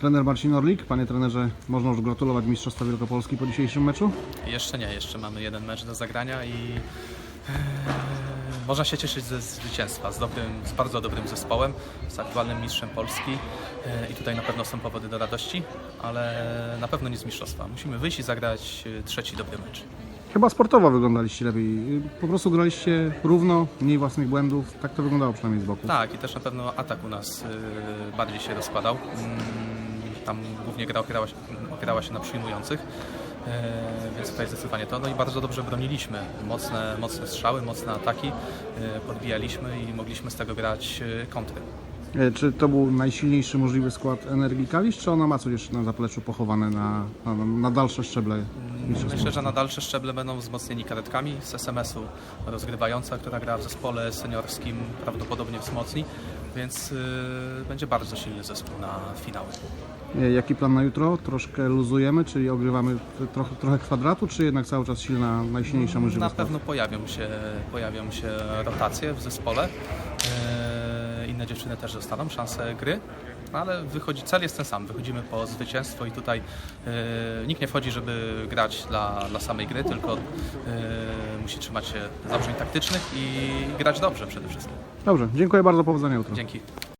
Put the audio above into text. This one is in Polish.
Trener Marcin Orlik. Panie trenerze, można już gratulować Mistrzostwa Wielkopolski po dzisiejszym meczu? Jeszcze nie, jeszcze mamy jeden mecz do zagrania i e, można się cieszyć ze zwycięstwa z, dobrym, z bardzo dobrym zespołem, z aktualnym mistrzem Polski e, i tutaj na pewno są powody do radości, ale na pewno nie z mistrzostwa. Musimy wyjść i zagrać e, trzeci dobry mecz. Chyba sportowo wyglądaliście lepiej. Po prostu graliście równo, mniej własnych błędów. Tak to wyglądało przynajmniej z boku. Tak, i też na pewno atak u nas bardziej się rozkładał. Tam głównie gra opierała się, opierała się na przyjmujących. E, Więc tutaj zdecydowanie to. No i bardzo dobrze broniliśmy. Mocne, mocne strzały, mocne ataki. e, Podbijaliśmy i mogliśmy z tego grać e, kontry. Czy to był najsilniejszy możliwy skład Energii Kalisz, czy ona ma coś jeszcze na zapleczu pochowane na, na, na dalsze szczeble Myślę, że na dalsze szczeble będą wzmocnieni kadetkami z SMS-u rozgrywająca, która gra w zespole seniorskim, prawdopodobnie wzmocni, więc y, będzie bardzo silny zespół na finały. Jaki plan na jutro? Troszkę luzujemy, czyli ogrywamy trochę, trochę kwadratu, czy jednak cały czas silna, najsilniejsza możliwa Na pewno pojawią się, pojawią się rotacje w zespole. E, Inne dziewczyny też dostaną szansę gry, no ale wychodzi, cel jest ten sam. Wychodzimy po zwycięstwo i tutaj e, nikt nie wchodzi, żeby grać dla, dla samej gry, tylko e, musi trzymać się założeń taktycznych i grać dobrze przede wszystkim. Dobrze, dziękuję bardzo, powodzenia jutro. Dzięki.